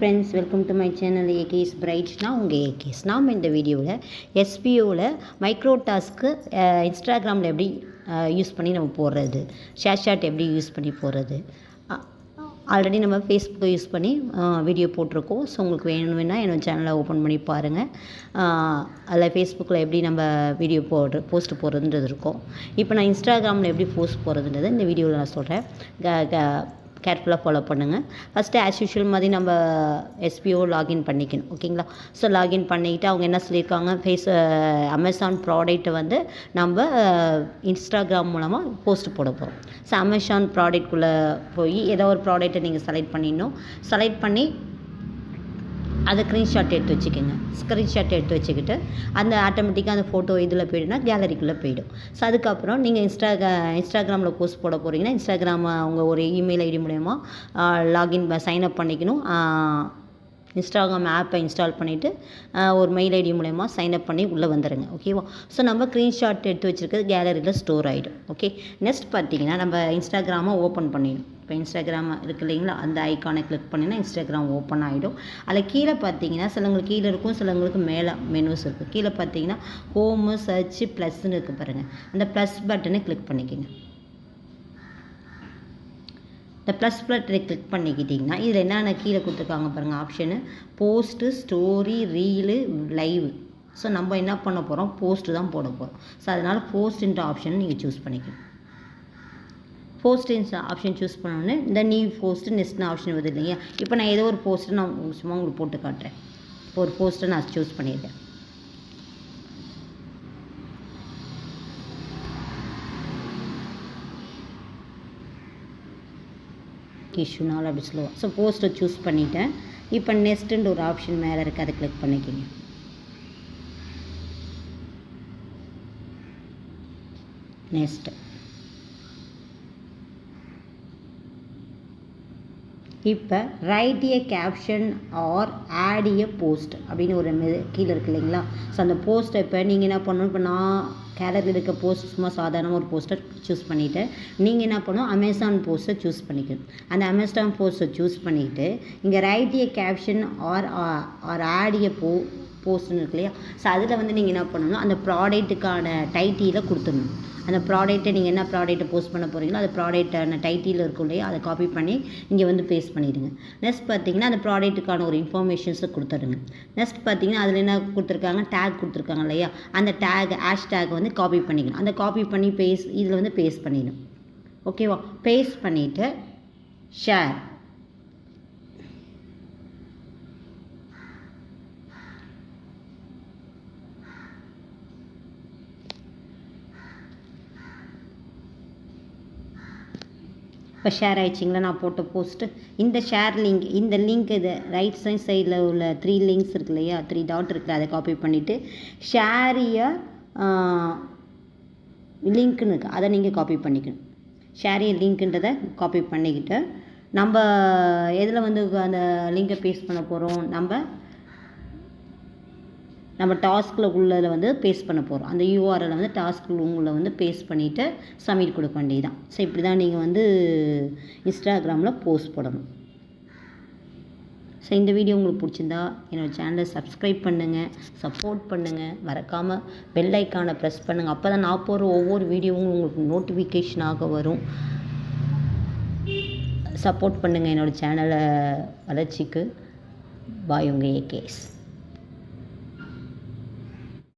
Friends welcome to my channel ஏகேஸ் பிரைட்ஸ்னால் உங்கள் ஏகேஸ் நாம் இந்த வீடியோவில் எஸ்பிஓவில் மைக்ரோ டாஸ்க்கு இன்ஸ்டாகிராமில் எப்படி யூஸ் பண்ணி நம்ம போடுறது ஷேர் ஷாட் எப்படி யூஸ் பண்ணி போடுறது ஆல்ரெடி நம்ம ஃபேஸ்புக்கை யூஸ் பண்ணி வீடியோ போட்டிருக்கோம். ஸோ உங்களுக்கு வேணும் வேணால் என்னோடய சேனலை ஓப்பன் பண்ணி பாருங்கள் அதில் ஃபேஸ்புக்கில் எப்படி நம்ம வீடியோ போடுற போஸ்ட் போடுறதுன்றது இருக்கும். இப்போ நான் இன்ஸ்டாகிராமில் எப்படி போஸ்ட் போடுறதுன்றது இந்த வீடியோவில் நான் சொல்கிறேன் கேர்ஃபுல்லாக ஃபாலோ பண்ணுங்கள் ஃபஸ்ட்டு ஆஸ் யூஷுவல் மாதிரி நம்ம எஸ்பிஓ லாகின் பண்ணிக்கணும். ஓகேங்களா ஸோ லாகின் பண்ணிக்கிட்டு அவங்க என்ன சொல்லியிருக்காங்க? ஃபேஸ் அமேசான் ப்ராடக்ட்டை வந்து நம்ம இன்ஸ்டாகிராம் மூலமாக போஸ்ட் போட போகிறோம் ஸோ அமேசான் ப்ராடக்ட்குள்ளே போய் ஏதோ ஒரு ப்ராடக்ட்டை நீங்கள் செலக்ட் பண்ணிடணும். செலக்ட் பண்ணி அதை ஸ்க்ரீன்ஷாட் எடுத்து வச்சுக்கோங்க. ஸ்க்ரீன்ஷாட் எடுத்து வச்சுக்கிட்டு அந்த ஆட்டோமேட்டிக்காக அந்த ஃபோட்டோ இதில் போயிடுனா கேலரிக்குள்ளே போயிடும். ஸோ அதுக்கப்புறம் நீங்கள் இன்ஸ்டா இன்ஸ்டாகிராமில் போஸ்ட் போட போகிறீங்கன்னா இன்ஸ்டாகிராம் அவங்க ஒரு இமெயில் ஐடி மூலயமா லாகின் சைன் அப் பண்ணிக்கணும். இன்ஸ்டாகிராம் ஆப்பை இன்ஸ்டால் பண்ணிவிட்டு ஒரு மெயில் ஐடி மூலயமா சைன் அப் பண்ணி உள்ளே வந்துடுங்க ஓகேவா ஸோ நம்ம ஸ்க்ரீன்ஷாட் எடுத்து வச்சுருக்கிறது கேலரியில் ஸ்டோர் ஆகிடும் ஓகே நெக்ஸ்ட் பார்த்தீங்கன்னா நம்ம இன்ஸ்டாகிராமை ஓப்பன் பண்ணிடும் இப்போ இன்ஸ்டாகிராம் இருக்குது இல்லைங்களா? அந்த ஐக்கானை கிளிக் பண்ணினா இன்ஸ்டாகிராம் ஓப்பன் ஆகிடும் அதில் கீழே பார்த்தீங்கன்னா சிலங்களுக்கு கீழே இருக்கும் சிலங்களுக்கு மேலே மெனுஸ் இருக்குது கீழே பார்த்தீங்கன்னா ஹோமு சர்ச்சு ப்ளஸ்ன்னு இருக்குது பாருங்கள் அந்த ப்ளஸ் பட்டனை கிளிக் பண்ணிக்கோங்க. இந்த ப்ளஸ் பட்டனை கிளிக் பண்ணிக்கிட்டிங்கன்னா இதில் என்னென்ன கீழே கொடுத்துருக்காங்க பாருங்கள் option post story reel live so நம்ம என்ன பண்ண போகிறோம் போஸ்ட்டு தான் போட போகிறோம் ஸோ அதனால் போஸ்ட்டுன்ற ஆப்ஷன் நீங்கள் சூஸ் பண்ணிக்கணும் போஸ்ட் ஆப்ஷன் சூஸ் பண்ணோன்னே இந்த நீ போஸ்ட்டு நெக்ஸ்ட்னு ஆப்ஷன் வருது இல்லையா இப்போ நான் ஏதோ ஒரு போஸ்ட்டு நான் சும்மா உங்களுக்கு போட்டு காட்டுறேன். இப்போ ஒரு போஸ்ட்டை நான் சூஸ் பண்ணியிருக்கேன் இஷ்யூனால் அப்படி சொல்லுவோம் ஸோ போஸ்ட்டை சூஸ் பண்ணிவிட்டேன் இப்போ நெக்ஸ்ட்டுன்ற ஒரு ஆப்ஷன் மேலே இருக்குது அதை கிளிக் பண்ணிக்கிங்க. நெக்ஸ்ட்டு இப்போ write a caption or add a post அப்படின்னு ஒரு கீழே இருக்கு இல்லைங்களா? ஸோ அந்த போஸ்ட்டை இப்போ நீங்கள் என்ன பண்ணணும்? இப்போ நான் கேலரியில் இருக்க போஸ்ட் சும்மா சாதாரண ஒரு போஸ்ட்டை சூஸ் பண்ணிவிட்டு நீங்கள் என்ன பண்ணணும்? அமேசான் போஸ்ட்டை சூஸ் பண்ணிக்கணும். அந்த அமேசான் போஸ்ட்டை சூஸ் பண்ணிவிட்டு இங்கே write a caption or or add a போ போஸ்ட்னு இருக்கு இல்லையா? ஸோ அதில் வந்து நீங்கள் என்ன பண்ணணும்? அந்த ப்ராடக்ட்டுக்கான டைட்டியில் கொடுத்துடணும். அந்த ப்ராடக்ட்டை நீங்கள் என்ன ப்ராடக்ட்டை போஸ்ட் பண்ண போகிறீங்களோ அந்த ப்ராடக்ட்டான டைட்டில் இருக்கும் இல்லையா அதை காப்பி பண்ணி இங்கே வந்து பேஸ்ட் பண்ணிடுங்க. நெக்ஸ்ட் பார்த்தீங்கன்னா அந்த ப்ராடக்ட்டுக்கான ஒரு இன்ஃபர்மேஷன்ஸை கொடுத்துருங்க நெக்ஸ்ட் பார்த்தீங்கன்னா அதில் என்ன கொடுத்துருக்காங்க? டேக் கொடுத்துருக்காங்க இல்லையா? அந்த டேக் ஆஷ் டேக் வந்து காப்பி பண்ணிக்கணும். அந்த காப்பி பண்ணி பேஸ் இதில் வந்து பேஸ்ட் பண்ணிடணும். ஓகேவா பேஸ்ட் பண்ணிவிட்டு ஷேர் இப்போ ஷேர் ஆயிடுச்சிங்களா? நான் போட்ட போஸ்ட்டு இந்த ஷேர் லிங்க் இந்த லிங்க் இது ரைட் சைட் சைடில் உள்ள த்ரீ லிங்க்ஸ் இருக்கு இல்லையா? த்ரீ டாட் இருக்குது அதை காப்பி பண்ணிவிட்டு ஷேரிய லிங்க்னு இருக்குது அதை நீங்கள் காப்பி பண்ணிக்கணும். ஷேரிய லிங்க்குன்றதை காப்பி பண்ணிக்கிட்டு நம்ம எதில் வந்து அந்த லிங்கை பேஸ்ட் பண்ண போகிறோம் நம்ம நம்ம டாஸ்கில் உள்ளதில் வந்து பேஸ்ட் பண்ண போகிறோம் அந்த யூஆர்எல் வந்து டாஸ்க் உங்களை வந்து பேஸ்ட் பண்ணிவிட்டு சப்மிட் கொடுக்க வேண்டியதான் ஸோ இப்படி தான் நீங்கள் வந்து இன்ஸ்டாகிராமில் போஸ்ட் போடணும். ஸோ இந்த வீடியோ உங்களுக்கு பிடிச்சிருந்தா என்னோடய சேனலை சப்ஸ்கிரைப் பண்ணுங்கள் சப்போர்ட் பண்ணுங்கள் மறக்காமல் பெல் ஐக்கானை ப்ரெஸ் பண்ணுங்கள் அப்போ தான் நான் போகிற ஒவ்வொரு வீடியோவும் உங்களுக்கு நோட்டிஃபிகேஷனாக வரும். சப்போர்ட் பண்ணுங்கள் என்னோடய சேனலை வளர்ச்சிக்கு. பாய் உங்கள் ஏகேஸ்